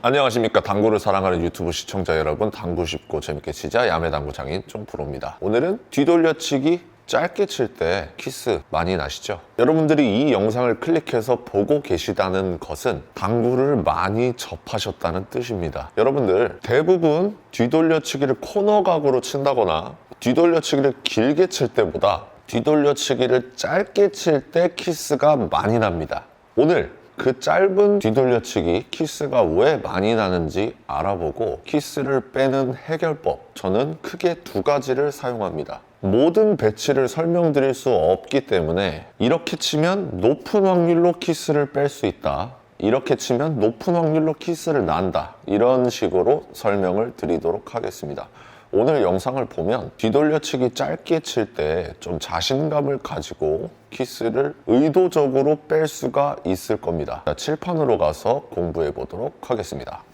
안녕하십니까. 당구를 사랑하는 유튜브 시청자 여러분 당구 쉽고 재밌게 치자 야매 당구 장인 쫑프로입니다. 오늘은 뒤돌려치기 짧게 칠 때 키스 많이 나시죠? 여러분들이 이 영상을 클릭해서 보고 계시다는 것은 당구를 많이 접하셨다는 뜻입니다. 여러분들 대부분 뒤돌려치기를 코너각으로 친다거나 뒤돌려치기를 길게 칠 때보다 뒤돌려치기를 짧게 칠 때 키스가 많이 납니다. 오늘 그 짧은 뒤돌려치기 키스가 왜 많이 나는지 알아보고 키스를 빼는 해결법. 저는 크게 두 가지를 사용합니다. 모든 배치를 설명드릴 수 없기 때문에 이렇게 치면 높은 확률로 키스를 뺄 수 있다. 이렇게 치면 높은 확률로 키스를 난다. 이런 식으로 설명을 드리도록 하겠습니다 오늘 영상을 보면 뒤돌려치기 짧게 칠 때 좀 자신감을 가지고 키스를 의도적으로 뺄 수가 있을 겁니다. 자, 칠판으로 가서 공부해 보도록 하겠습니다.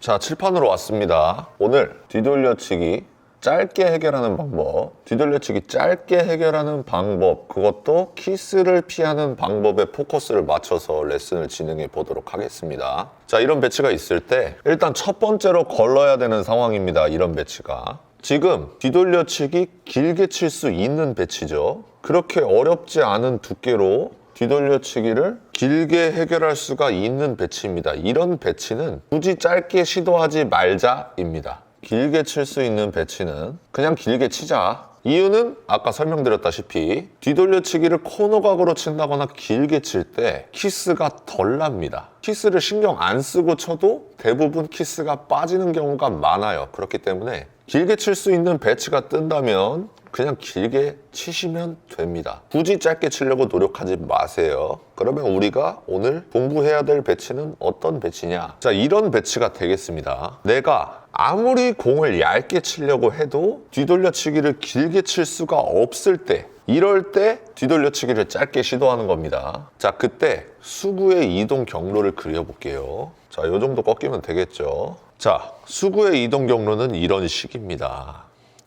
자, 칠판으로 왔습니다. 오늘 뒤돌려치기 짧게 해결하는 방법, 뒤돌려치기 짧게 해결하는 방법, 그것도 키스를 피하는 방법에 포커스를 맞춰서 레슨을 진행해 보도록 하겠습니다. 자, 이런 배치가 있을 때 일단 첫 번째로 걸러야 되는 상황입니다. 이런 배치가. 지금 뒤돌려치기 길게 칠 수 있는 배치죠. 그렇게 어렵지 않은 두께로 뒤돌려치기를 길게 해결할 수가 있는 배치입니다. 이런 배치는 굳이 짧게 시도하지 말자입니다. 길게 칠 수 있는 배치는 그냥 길게 치자. 이유는 아까 설명드렸다시피 뒤돌려치기를 코너각으로 친다거나 길게 칠 때 키스가 덜 납니다. 키스를 신경 안 쓰고 쳐도 대부분 키스가 빠지는 경우가 많아요. 그렇기 때문에 길게 칠 수 있는 배치가 뜬다면 그냥 길게 치시면 됩니다. 굳이 짧게 치려고 노력하지 마세요. 그러면 우리가 오늘 공부해야 될 배치는 어떤 배치냐? 자, 이런 배치가 되겠습니다. 내가 아무리 공을 얇게 치려고 해도 뒤돌려치기를 길게 칠 수가 없을 때 이럴 때 뒤돌려치기를 짧게 시도하는 겁니다. 자, 그때 수구의 이동 경로를 그려볼게요. 자, 요 정도 꺾이면 되겠죠. 자, 수구의 이동 경로는 이런 식입니다.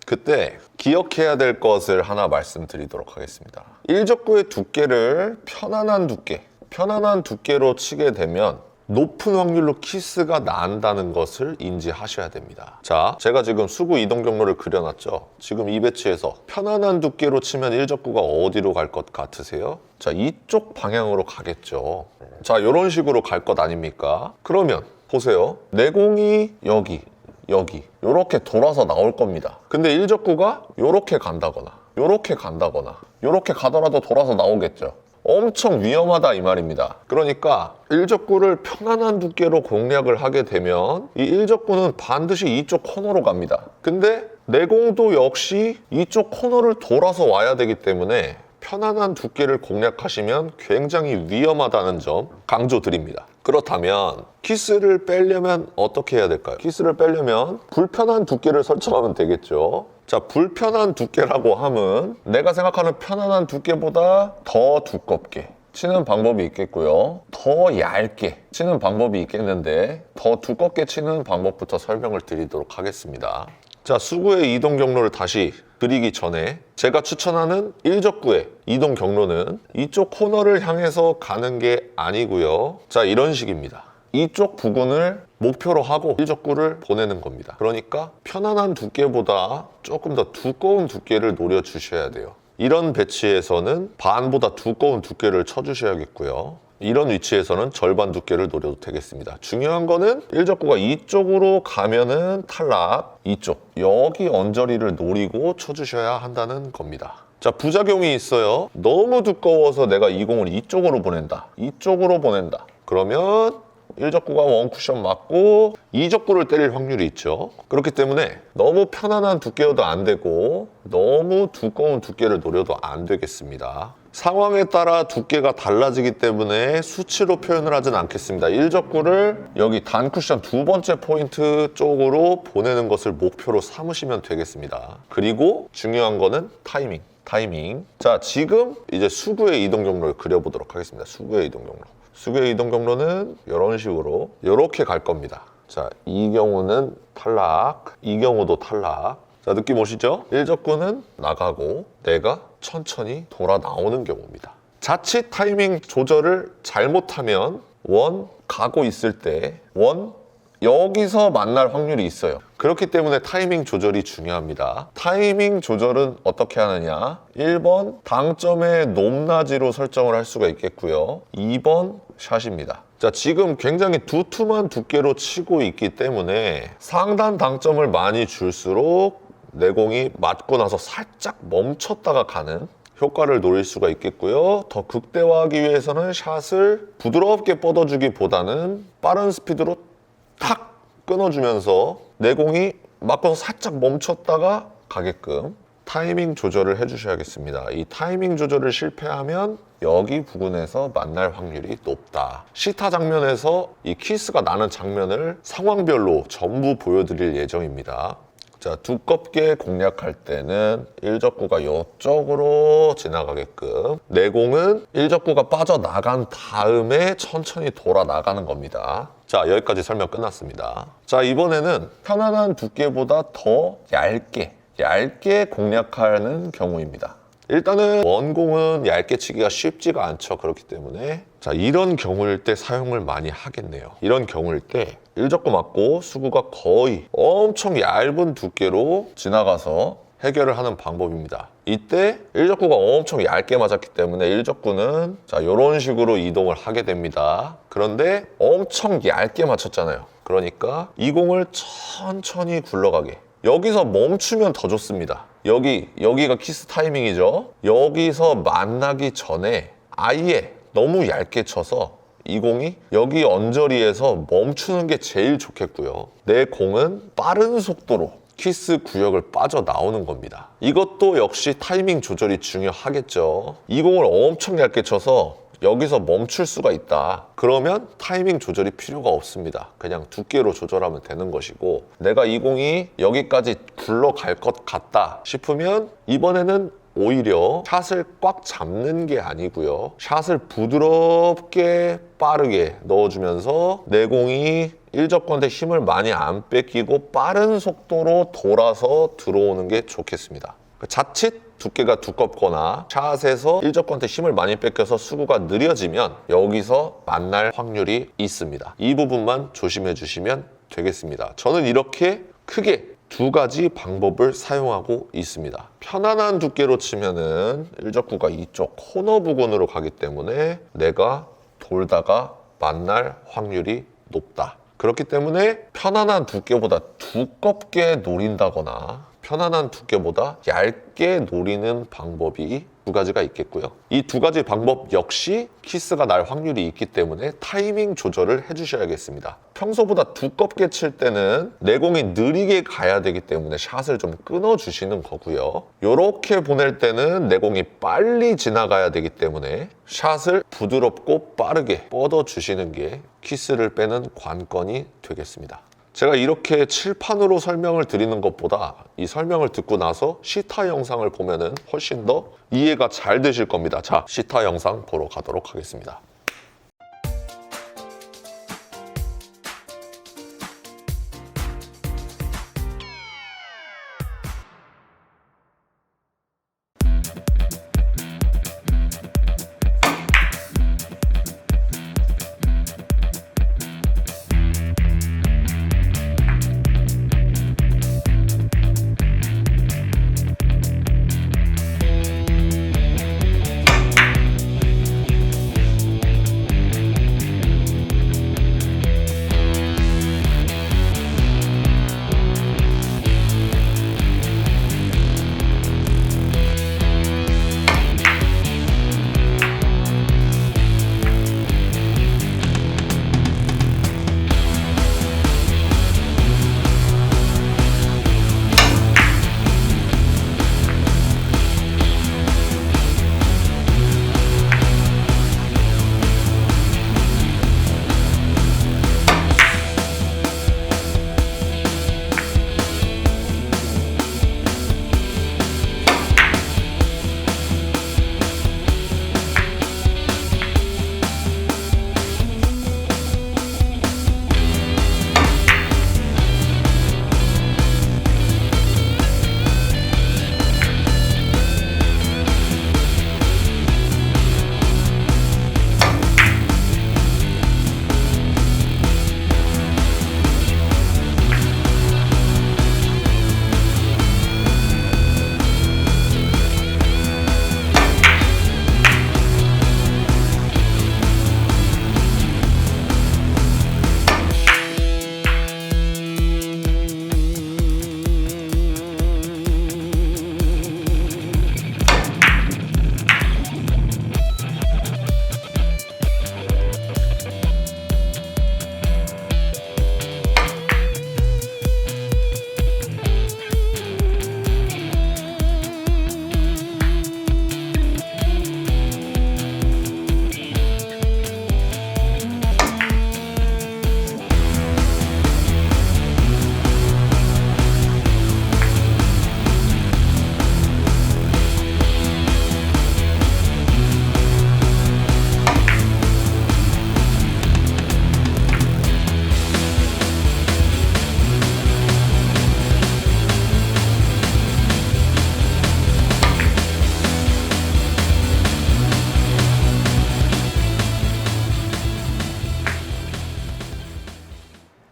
그때 기억해야 될 것을 하나 말씀드리도록 하겠습니다. 일적구의 두께를 편안한 두께, 편안한 두께로 치게 되면 높은 확률로 키스가 난다는 것을 인지하셔야 됩니다. 자, 제가 지금 수구 이동 경로를 그려놨죠. 지금 이 배치에서 편안한 두께로 치면 일적구가 어디로 갈 것 같으세요? 자, 이쪽 방향으로 가겠죠. 자, 이런 식으로 갈 것 아닙니까? 그러면 보세요. 내 공이 여기, 여기 이렇게 돌아서 나올 겁니다. 근데 일적구가 이렇게 간다거나 이렇게 간다거나 이렇게 가더라도 돌아서 나오겠죠. 엄청 위험하다 이 말입니다. 그러니까 일적구를 편안한 두께로 공략을 하게 되면 이 일적구는 반드시 이쪽 코너로 갑니다. 근데 내공도 역시 이쪽 코너를 돌아서 와야 되기 때문에 편안한 두께를 공략하시면 굉장히 위험하다는 점 강조드립니다. 그렇다면 키스를 빼려면 어떻게 해야 될까요? 키스를 빼려면 불편한 두께를 설정하면 되겠죠. 자, 불편한 두께라고 함은 내가 생각하는 편안한 두께보다 더 두껍게 치는 방법이 있겠고요. 더 얇게 치는 방법이 있겠는데 더 두껍게 치는 방법부터 설명을 드리도록 하겠습니다. 자, 수구의 이동 경로를 다시 그리기 전에 제가 추천하는 일적구의 이동 경로는 이쪽 코너를 향해서 가는 게 아니고요. 자, 이런 식입니다. 이쪽 부근을 목표로 하고 일적구를 보내는 겁니다. 그러니까 편안한 두께보다 조금 더 두꺼운 두께를 노려주셔야 돼요. 이런 배치에서는 반보다 두꺼운 두께를 쳐주셔야겠고요. 이런 위치에서는 절반 두께를 노려도 되겠습니다. 중요한 거는 일적구가 이쪽으로 가면은 탈락, 이쪽, 여기 언저리를 노리고 쳐주셔야 한다는 겁니다. 자, 부작용이 있어요. 너무 두꺼워서 내가 이 공을 이쪽으로 보낸다. 이쪽으로 보낸다. 그러면 일적구가 원쿠션 맞고 이적구를 때릴 확률이 있죠. 그렇기 때문에 너무 편안한 두께여도 안 되고 너무 두꺼운 두께를 노려도 안 되겠습니다. 상황에 따라 두께가 달라지기 때문에 수치로 표현을 하진 않겠습니다. 일적구를 여기 단쿠션 두 번째 포인트 쪽으로 보내는 것을 목표로 삼으시면 되겠습니다. 그리고 중요한 거는 타이밍. 타이밍. 자, 지금 이제 수구의 이동 경로를 그려보도록 하겠습니다. 수구의 이동 경로. 수구의 이동 경로는 이런 식으로 이렇게 갈 겁니다. 자, 이 경우는 탈락, 이 경우도 탈락. 자, 느낌 오시죠? 일적구는 나가고 내가 천천히 돌아 나오는 경우입니다. 자칫 타이밍 조절을 잘못하면 원 가고 있을 때 원 여기서 만날 확률이 있어요. 그렇기 때문에 타이밍 조절이 중요합니다. 타이밍 조절은 어떻게 하느냐? 1번 당점의 높낮이로 설정을 할 수가 있겠고요. 2번 샷입니다. 자, 지금 굉장히 두툼한 두께로 치고 있기 때문에 상단 당점을 많이 줄수록 내공이 맞고 나서 살짝 멈췄다가 가는 효과를 노릴 수가 있겠고요. 더 극대화하기 위해서는 샷을 부드럽게 뻗어주기보다는 빠른 스피드로 탁 끊어주면서 내공이 맞고서 살짝 멈췄다가 가게끔 타이밍 조절을 해주셔야겠습니다. 이 타이밍 조절을 실패하면 여기 부근에서 만날 확률이 높다. 시타 장면에서 이 키스가 나는 장면을 상황별로 전부 보여드릴 예정입니다. 자, 두껍게 공략할 때는 일적구가 이쪽으로 지나가게끔 내공은 일적구가 빠져나간 다음에 천천히 돌아 나가는 겁니다. 자, 여기까지 설명 끝났습니다. 자, 이번에는 편안한 두께보다 더 얇게, 얇게 공략하는 경우입니다. 일단은 원공은 얇게 치기가 쉽지가 않죠. 그렇기 때문에 자 이런 경우일 때 사용을 많이 하겠네요. 이런 경우일 때 일적구 맞고 수구가 거의 엄청 얇은 두께로 지나가서 해결을 하는 방법입니다. 이때 일적구가 엄청 얇게 맞았기 때문에 일적구는 자 이런 식으로 이동을 하게 됩니다. 그런데 엄청 얇게 맞췄잖아요. 그러니까 이 공을 천천히 굴러가게 여기서 멈추면 더 좋습니다. 여기, 여기가 키스 타이밍이죠. 여기서 만나기 전에 아예 너무 얇게 쳐서 이 공이 여기 언저리에서 멈추는 게 제일 좋겠고요. 내 공은 빠른 속도로 키스 구역을 빠져나오는 겁니다. 이것도 역시 타이밍 조절이 중요하겠죠. 이 공을 엄청 얇게 쳐서 여기서 멈출 수가 있다. 그러면 타이밍 조절이 필요가 없습니다. 그냥 두께로 조절하면 되는 것이고 내가 이 공이 여기까지 굴러갈 것 같다 싶으면 이번에는 오히려 샷을 꽉 잡는 게 아니고요. 샷을 부드럽게 빠르게 넣어주면서 내 공이 일적건대 힘을 많이 안 뺏기고 빠른 속도로 돌아서 들어오는 게 좋겠습니다. 자칫 두께가 두껍거나 샷에서 일적건대 힘을 많이 뺏겨서 수구가 느려지면 여기서 만날 확률이 있습니다. 이 부분만 조심해 주시면 되겠습니다. 저는 이렇게 크게 두 가지 방법을 사용하고 있습니다. 편안한 두께로 치면은 일적구가 이쪽 코너 부근으로 가기 때문에 내가 돌다가 만날 확률이 높다. 그렇기 때문에 편안한 두께보다 두껍게 노린다거나 편안한 두께보다 얇게 노리는 방법이 두 가지가 있겠고요. 이 두 가지 방법 역시 키스가 날 확률이 있기 때문에 타이밍 조절을 해주셔야겠습니다. 평소보다 두껍게 칠 때는 내공이 느리게 가야 되기 때문에 샷을 좀 끊어주시는 거고요. 이렇게 보낼 때는 내공이 빨리 지나가야 되기 때문에 샷을 부드럽고 빠르게 뻗어주시는 게 키스를 빼는 관건이 되겠습니다. 제가 이렇게 칠판으로 설명을 드리는 것보다 이 설명을 듣고 나서 시타 영상을 보면은 훨씬 더 이해가 잘 되실 겁니다. 자, 시타 영상 보러 가도록 하겠습니다.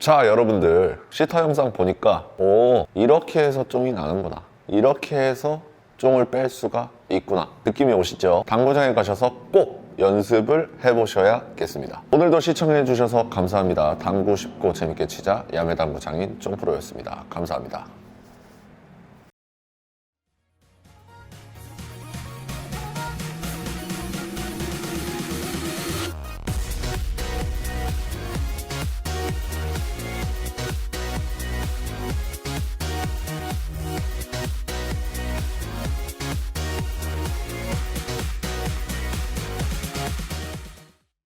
자 여러분들 시타 영상 보니까 오 이렇게 해서 쫑이 나는구나. 이렇게 해서 쫑을 뺄 수가 있구나. 느낌이 오시죠? 당구장에 가셔서 꼭 연습을 해보셔야겠습니다. 오늘도 시청해주셔서 감사합니다. 당구 쉽고 재밌게 치자 야매당구장인 쫑프로였습니다. 감사합니다